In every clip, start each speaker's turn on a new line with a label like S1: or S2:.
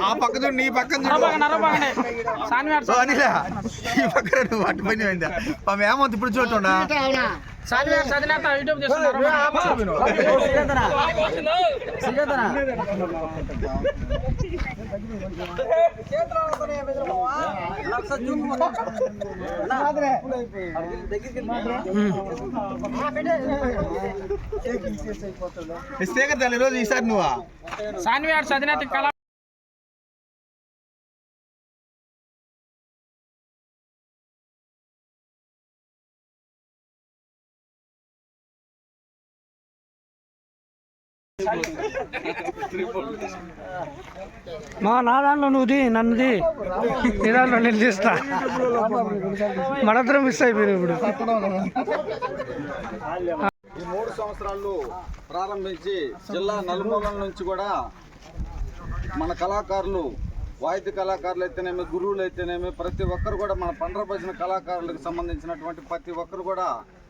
S1: ఆ పక్క చూడు నీ పక్కన చూడు. ఈ పక్కన అటు పని మా మేమంత ఇప్పుడు చూడటండా స్పీకర్ తల్లి రోజు ఈసారి నువ్వా?
S2: సాన్వియార్ సదినతి కళ
S3: మా నా నువ్వుది నన్నుది నీ నేను మిస్ అయిపోయినాం ఇప్పుడు.
S4: ఈ మూడు సంవత్సరాలు ప్రారంభించి జిల్లా నలుమూలల నుంచి కూడా మన కళాకారులు వాయిద్య కళాకారులు అయితేనేమి గురువులు అయితేనేమి ప్రతి ఒక్కరు కూడా మన పండ్ర భజన కళాకారులకు సంబంధించినటువంటి ప్రతి ఒక్కరు కూడా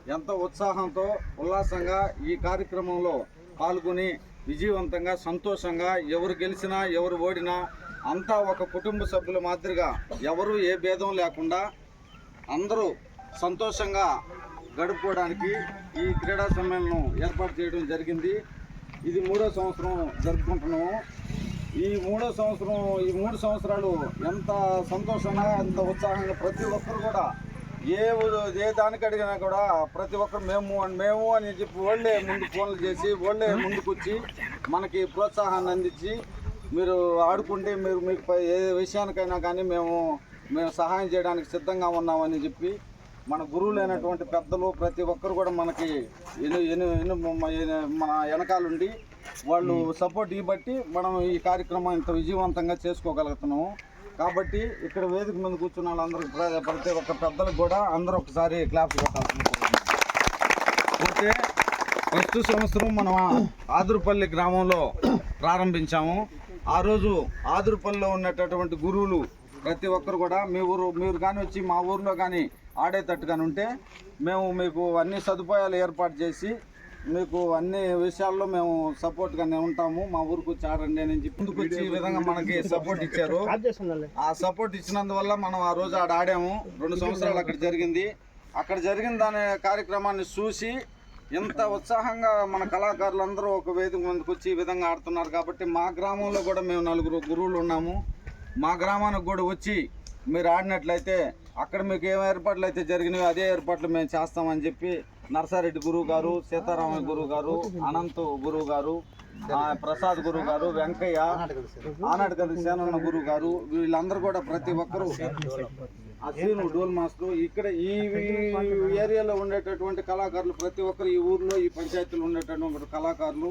S4: ఎంతో ఉత్సాహంతో ఉల్లాసంగా ఈ కార్యక్రమంలో పాల్గొని విజయవంతంగా సంతోషంగా ఎవరు గెలిచినా ఎవరు ఓడినా అంతా ఒక కుటుంబ సభ్యుల మాదిరిగా ఎవరు ఏ భేదం లేకుండా అందరూ సంతోషంగా గడుపుకోవడానికి ఈ క్రీడా సమ్మేళనం ఏర్పాటు చేయడం జరిగింది. ఇది మూడో సంవత్సరం జరుపుకుంటున్నాము. ఈ మూడో సంవత్సరం ఈ మూడు సంవత్సరాలు ఎంత సంతోషంగా ఎంత ఉత్సాహంగా ప్రతి ఒక్కరు కూడా ఏ ఏ దానికి అడిగినా కూడా ప్రతి ఒక్కరు మేము అని మేము అని చెప్పి వాళ్ళే ముందు ఫోన్లు చేసి వాళ్ళే ముందుకు వచ్చి మనకి ప్రోత్సాహాన్ని అందించి మీరు ఆడుకుంటే మీరు మీకు ఏ విషయానికైనా కానీ మేము మేము సహాయం చేయడానికి సిద్ధంగా ఉన్నామని చెప్పి మన గురువులైనటువంటి పెద్దలు ప్రతి ఒక్కరు కూడా మనకి ఎను ఎను ఎను మ- ఎను- మన వెనకాలండి. వాళ్ళు సపోర్ట్ ఇవ్వబట్టి మనం ఈ కార్యక్రమం ఇంత విజయవంతంగా చేసుకోగలుగుతున్నాము. కాబట్టి ఇక్కడ వేదిక మీద కూర్చున్న వాళ్ళందరికీ ప్ర- ప్రతి ఒక్క పెద్దలకు కూడా అందరూ ఒకసారి క్లాప్స్ కొట్టాల్సింది అయితే ఫస్ట్ సంవత్సరం మనం ఆదురుపల్లి గ్రామంలో ప్రారంభించాము. ఆ రోజు ఆదురుపల్లిలో ఉన్నటువంటి గురువులు ప్రతి ఒక్కరు కూడా మీ ఊరు మీరు కానీ వచ్చి మా ఊర్లో కానీ ఆడేటట్టు కానీ ఉంటే మేము మీకు అన్ని సదుపాయాలు ఏర్పాటు చేసి మీకు అన్ని విషయాల్లో మేము సపోర్ట్గానే ఉంటాము. మా ఊరికి వచ్చి ఆడండి అని చెప్పి ముందుకు వచ్చి ఈ విధంగా మనకి సపోర్ట్ ఇచ్చారు. ఆ సపోర్ట్ ఇచ్చినందువల్ల మనం ఆ రోజు ఆడ ఆడాము. రెండు సంవత్సరాలు అక్కడ జరిగింది. అక్కడ జరిగిన దాని కార్యక్రమాన్ని చూసి ఎంత ఉత్సాహంగా మన కళాకారులందరూ ఒక వేదిక ముందుకు వచ్చి ఈ విధంగా ఆడుతున్నారు కాబట్టి మా గ్రామంలో కూడా మేము నలుగురు గురువులు ఉన్నాము. మా గ్రామానికి కూడా వచ్చి మీరు ఆడినట్లయితే అక్కడ మీకు ఏం ఏర్పాట్లు అయితే జరిగినాయో అదే ఏర్పాట్లు మేము చేస్తామని చెప్పి నర్సారెడ్డి గురువు గారు సీతారామ గురువు గారు అనంత్ గురువు గారు ప్రసాద్ గురువు గారు వెంకయ్య ఆనాటికల్ సేనన్న గురువు గారు వీళ్ళందరూ కూడా ప్రతి ఒక్కరూ అసలు డోల్ మాస్టర్ ఇక్కడ ఈ ఏరియాలో ఉండేటటువంటి కళాకారులు ప్రతి ఒక్కరు ఈ ఊర్లో ఈ పంచాయతీలో ఉండేటటువంటి కళాకారులు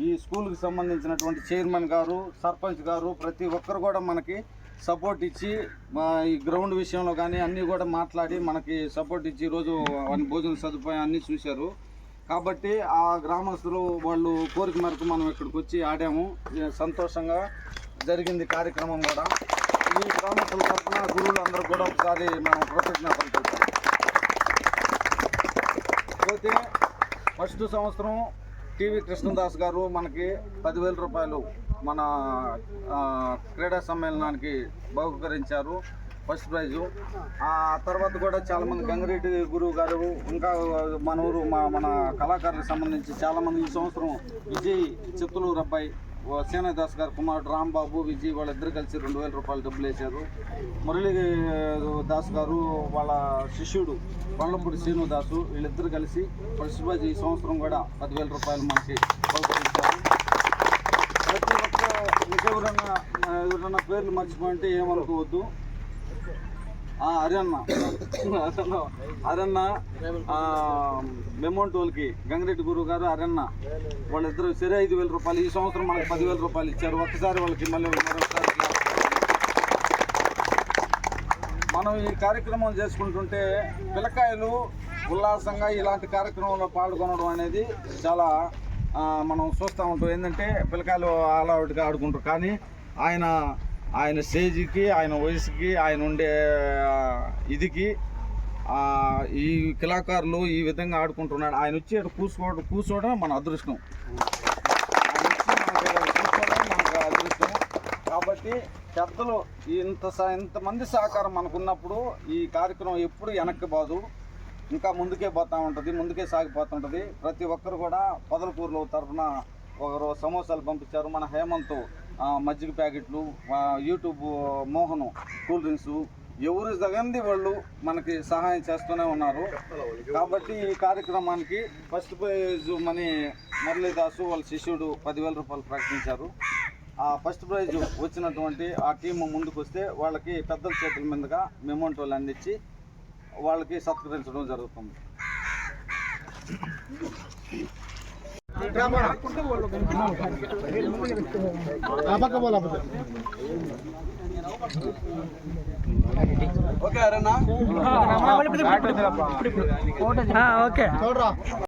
S4: ఈ స్కూల్కి సంబంధించినటువంటి చైర్మన్ గారు సర్పంచ్ గారు ప్రతి ఒక్కరు కూడా మనకి సపోర్ట్ ఇచ్చి మా ఈ గ్రౌండ్ విషయంలో కానీ అన్నీ కూడా మాట్లాడి మనకి సపోర్ట్ ఇచ్చి ఈరోజు అన్ని భోజన సదుపాయం అన్నీ చూశారు. కాబట్టి ఆ గ్రామస్తులు వాళ్ళు కోరిక మేరకు మనం ఇక్కడికి వచ్చి ఆడాము. సంతోషంగా జరిగింది కార్యక్రమం కూడా. ఈ గ్రామస్తుల తరఫున గురువులు అందరూ కూడా ఒకసారి మనం కృతజ్ఞతలు తెలుపుతాం పోతే ఫస్ట్ సంవత్సరం టీవీ కృష్ణదాస్ గారు మనకి పదివేల రూపాయలు మన క్రీడా సమ్మేళనానికి బహుకరించారు ఫస్ట్ ప్రైజు. ఆ తర్వాత కూడా చాలామంది గంగిరెడ్డి గురువు గారు ఇంకా మన ఊరు మా మన కళాకారులకు సంబంధించి చాలామంది ఈ సంవత్సరం విజయ్ చిత్తలూరు అబ్బాయి సేనదాస్ గారు కుమారుడు రాంబాబు విజయ్ వాళ్ళిద్దరు కలిసి రెండు వేల రూపాయలు డబ్బులు వేశారు. మురళీ దాస్ గారు వాళ్ళ శిష్యుడు పళ్ళంపూడి శ్రీనుదాసు వీళ్ళిద్దరు కలిసి ఫస్ట్ ప్రైజ్ ఈ సంవత్సరం కూడా పదివేల రూపాయలు మనకి బహుకరించారు. ఇంకెవరన్నా ఎవరన్నా పేర్లు మర్చిపోయింటే ఏమనుకోవద్దు. అరన్న. అరన్న. అరన్న హరన్న మెమోంటోల్కి గంగిరెడ్డి గురువు గారు అరన్న. వాళ్ళిద్దరు సరే ఐదు వేల రూపాయలు ఈ సంవత్సరం మనకు పదివేల రూపాయలు ఇచ్చారు. ఒక్కసారి వాళ్ళకి మళ్ళీ మరొకసారి మనం ఈ కార్యక్రమం చేసుకుంటుంటే పిల్లకాయలు ఉల్లాసంగా ఇలాంటి కార్యక్రమంలో పాల్గొనడం అనేది చాలా మనం చూస్తూ ఉంటాం ఏంటంటే పిల్లకాయలు ఆలావిడిగా ఆడుకుంటారు. కానీ ఆయన ఆయన స్టేజ్కి ఆయన వయసుకి ఆయన ఉండే ఇదికి ఈ కళాకారులు ఈ విధంగా ఆడుకుంటున్నాడు ఆయన వచ్చి ఇక్కడ కూర్చోవడం కూర్చోవడం మన అదృష్టం. కూర్చోవడం మనకు అదృష్టం. కాబట్టి పెద్దలు ఇంత ఇంతమంది సహకారం మనకున్నప్పుడు ఈ కార్యక్రమం ఎప్పుడు వెనక్కి బాదు. ఇంకా ముందుకే పోతూ ఉంటుంది ముందుకే సాగిపోతుంటుంది ప్రతి ఒక్కరు కూడా పొదలకూరులో తరఫున ఒకరు సమోసాలు పంపించారు. మన హేమంత్ మజ్జిగ ప్యాకెట్లు యూట్యూబ్ మోహన్ కూల్ డ్రింక్స్ ఎవరు జగంది వాళ్ళు మనకి సహాయం చేస్తూనే ఉన్నారు. కాబట్టి ఈ కార్యక్రమానికి ఫస్ట్ ప్రైజ్ మనీ మురళీదాసు వాళ్ళ శిష్యుడు పదివేల రూపాయలు ప్రకటించారు. ఆ ఫస్ట్ ప్రైజ్ వచ్చినటువంటి ఆ టీం ముందుకు వస్తే వాళ్ళకి పెద్దల చేతుల మీదుగా మెమోంటోలు అందించి వాళ్ళకి సత్కరించడం జరుగుతుంది.
S3: ఆ, ఓకే.